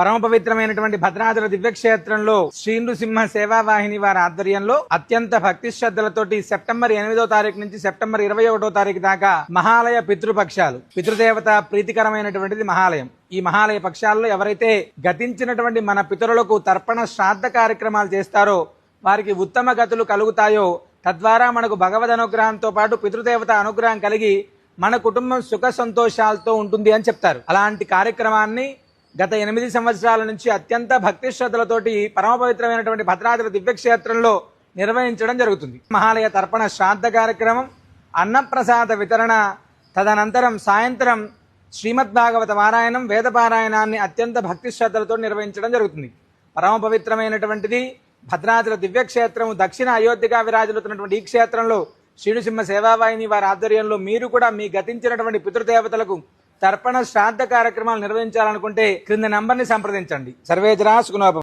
పరమ పవిత్రమైనటువంటి భద్రాచల దివ్యక్షేత్రంలో శ్రీ నృసింహ సేవా వాహిని వారి ఆధ్వర్యంలో అత్యంత భక్తి శ్రద్ధలతోటి సెప్టెంబర్ ఎనిమిదో తారీఖు నుంచి సెప్టెంబర్ ఇరవై ఒకటో తారీఖు దాకా మహాలయ పితృపక్షాలు పితృదేవత ప్రీతికరమైనటువంటిది మహాలయం. ఈ మహాలయ పక్షాల్లో ఎవరైతే గతించినటువంటి మన పితరులకు తర్పణ శ్రాద్ధ కార్యక్రమాలు చేస్తారో వారికి ఉత్తమ గతులు కలుగుతాయో తద్వారా మనకు భగవద్ అనుగ్రహంతో పాటు పితృదేవత అనుగ్రహం కలిగి మన కుటుంబం సుఖ సంతోషాలతో ఉంటుంది అని చెప్తారు. అలాంటి కార్యక్రమాన్ని గత ఎనిమిది సంవత్సరాల నుంచి అత్యంత భక్తి శ్రద్ధలతోటి పరమ పవిత్రమైనటువంటి భద్రాద్రి దివ్యక్షేత్రంలో నిర్వహించడం జరుగుతుంది. మహాలయ తర్పణ శ్రాద్ధ కార్యక్రమం అన్నప్రసాద వితరణ తదనంతరం సాయంత్రం శ్రీమద్ భాగవత పారాయణం వేద పారాయణాన్ని అత్యంత భక్తి శ్రద్ధలతో నిర్వహించడం జరుగుతుంది. పరమ పవిత్రమైనటువంటిది భద్రాచల దివ్యక్షేత్రము దక్షిణ అయోధ్యగా విరాజులుతున్నటువంటి ఈ క్షేత్రంలో శ్రీనుసింహ సేవావాహిని వారి ఆధ్వర్యంలో మీరు కూడా మీ గతించినటువంటి పితృదేవతలకు తర్పణ శ్రాద్ధ కార్యక్రమాలు నిర్వహించాలనుకుంటే క్రింద నంబర్ని సంప్రదించండి. సర్వేజరా సుగుణోపం